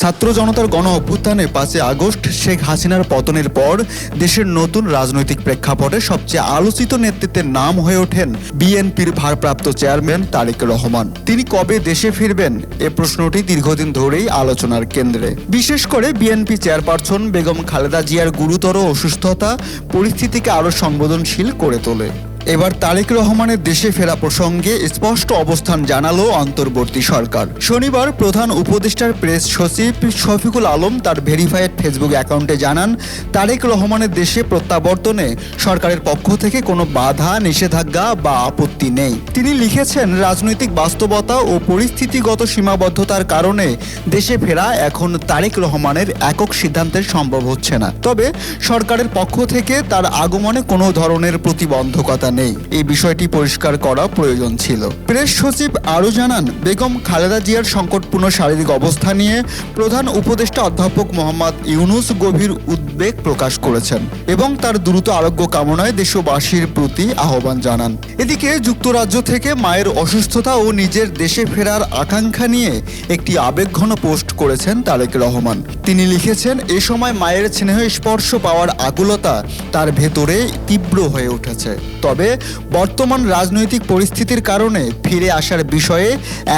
ছাত্র জনতার গণ অভ্যুত্থানে পাঁচই আগস্ট শেখ হাসিনার পতনের পর দেশের নতুন রাজনৈতিক প্রেক্ষাপটে সবচেয়ে আলোচিত নেতৃত্বের নাম হয়ে ওঠেন বিএনপির ভারপ্রাপ্ত চেয়ারম্যান তারেক রহমান। তিনি কবে দেশে ফিরবেন এ প্রশ্নটি দীর্ঘদিন ধরেই আলোচনার কেন্দ্রে। বিশেষ করে বিএনপি চেয়ারপারসন বেগম খালেদা জিয়ার গুরুতর অসুস্থতা পরিস্থিতিকে আরও সংবেদনশীল করে তোলে। এবার তারেক রহমানের দেশে ফেরা প্রসঙ্গে স্পষ্ট অবস্থান জানালো অন্তর্বর্তী সরকার। শনিবার প্রধান উপদেষ্টার প্রেস সচিব শফিকুল আলম তার ভেরিফাইড ফেসবুক অ্যাকাউন্টে জানান, তারেক রহমানের দেশে প্রত্যাবর্তনে সরকারের পক্ষ থেকে কোনো বাধা, নিষেধাজ্ঞা বা আপত্তি নেই। তিনি লিখেছেন, রাজনৈতিক বাস্তবতা ও পরিস্থিতিগত সীমাবদ্ধতার কারণে দেশে ফেরা এখন তারেক রহমানের একক সিদ্ধান্তের সম্ভব হচ্ছে না। তবে সরকারের পক্ষ থেকে তার আগমনে কোনো ধরনের প্রতিবন্ধকতা নেই। এই বিষয়টি পরিষ্কার করা প্রয়োজন ছিল। প্রেস সচিব আরও জানান, বেগম খালেদা জিয়ার সংকটপূর্ণ শারীরিক অবস্থা নিয়ে প্রধান উপদেষ্টা অধ্যাপক মোহাম্মদ ইউনুস গভীর উদ্বেগ প্রকাশ করেছেন এবং তার দ্রুত আরোগ্য কামনায় দেশবাসীর প্রতি আহ্বান জানান। এদিকে যুক্তরাজ্য থেকে মায়ের অসুস্থতা ও নিজের দেশে ফেরার আকাঙ্ক্ষা নিয়ে একটি আবেগঘন পোস্ট করেছেন তারেক রহমান। তিনি লিখেছেন, এ সময় মায়ের স্নেহ স্পর্শ পাওয়ার আকুলতা তার ভেতরে তীব্র হয়ে উঠেছে। তবে বর্তমান রাজনৈতিক পরিস্থিতির কারণে ফিরে আসার বিষয়ে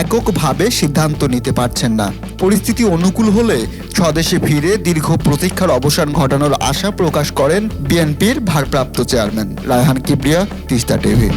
এককভাবে সিদ্ধান্ত নিতে পারছেন না। পরিস্থিতি অনুকূল হলে স্বদেশে ফিরে দীর্ঘ প্রতীক্ষার অবসান ঘটানোর আশা প্রকাশ করেন বিএনপির ভারপ্রাপ্ত চেয়ারম্যান রায়হান কিবরিয়া, তিস্তা টিভি।